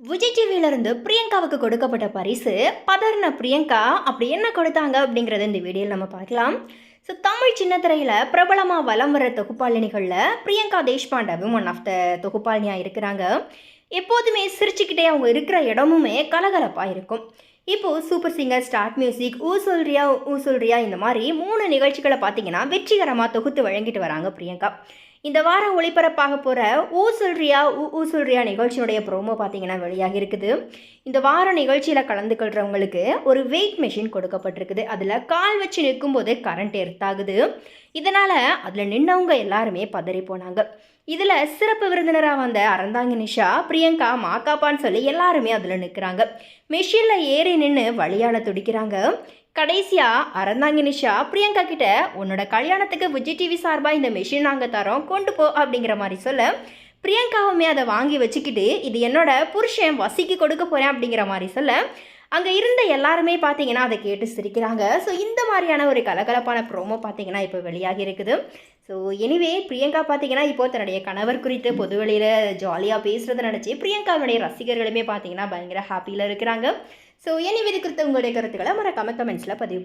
விஜய் டிவியிலிருந்து பிரியங்காவுக்கு கொடுக்கப்பட்ட பரிசு பதர்ன பிரியங்கா அப்படி என்ன கொடுத்தாங்க? அப்படிங்கிறத இந்த வீடியோவில் நம்ம பார்க்கலாம். ஸோ தமிழ் சின்னத்திரையில் பிரபலமாக வலம் வர தொகுப்பாளினிகளில் பிரியங்கா தேஷ்பாண்டவும் ஒன் ஆஃப் த தொகுப்பாளினியாக இருக்கிறாங்க. எப்போதுமே சிரிச்சுக்கிட்டே அவங்க இருக்கிற இடமுமே கலகலப்பாக இருக்கும். இப்போது சூப்பர் சிங்கர் ஸ்டார்ட் மியூசிக் ஊ சொல்றியா ஊ சொல்றியா இந்த மாதிரி மூணு நிகழ்ச்சிகளை பார்த்தீங்கன்னா வெற்றிகரமாக தொகுத்து வழங்கிட்டு வராங்க பிரியங்கா. இந்த வாரம் ஒளிபரப்பாக போகிற ஊ சொல்றியா ஊ ஊ சொல்றியா நிகழ்ச்சியுடைய ப்ரோமோ பார்த்தீங்கன்னா வெளியாக இருக்குது. இந்த வார நிகழ்ச்சியில் கலந்துக்கொள்கிறவங்களுக்கு ஒரு வெயிட் மெஷின் கொடுக்கப்பட்டிருக்குது. அதில் கால் வச்சு நிற்கும்போது கரண்ட் எர்த்தாகுது இதனால் அதில் நின்னவங்க எல்லாருமே பதறி போனாங்க. இதில் சிறப்பு விருந்தினராக வந்த அறந்தாங்க நிஷா பிரியங்கா மாக்காப்பான்னு சொல்லி எல்லாருமே அதில் நிற்கிறாங்க மெஷினில் ஏறி நின்று வழியால் துடிக்கிறாங்க. கடைசியாக அறந்தாங்க நிஷா பிரியங்கா கிட்ட உன்னோட கல்யாணத்துக்கு விஜய் டிவி சார்பாக இந்த மெஷின் நாங்கள் தரோம் கொண்டு போ அப்படிங்கிற மாதிரி சொல்ல பிரியங்காவுமே அதை வாங்கி வச்சுக்கிட்டு இது என்னோட புருஷன் வசிக்கு கொடுக்க போகிறேன் அப்படிங்கிற மாதிரி சொல்ல அங்கே இருந்த எல்லாருமே பார்த்தீங்கன்னா அதை கேட்டு சிரிக்கிறாங்க. ஸோ இந்த மாதிரியான ஒரு கலகலப்பான ப்ரோமோ பார்த்தீங்கன்னா இப்போ வெளியாகி இருக்குது. ஸோ எனிவே பிரியங்கா பார்த்தீங்கன்னா இப்போ தன்னுடைய கணவர் குறித்து பொதுவெளியில் ஜாலியாக பேசுகிறத நினச்சி பிரியங்காவுடைய ரசிகர்களுமே பார்த்தீங்கன்னா பயங்கர ஹாப்பியில் இருக்கிறாங்க. ஸோ எனிவே இது குறித்து உங்களுடைய கருத்துக்களை மறக்காம கமெண்ட்ஸில் பதிவு பண்ணுங்கள்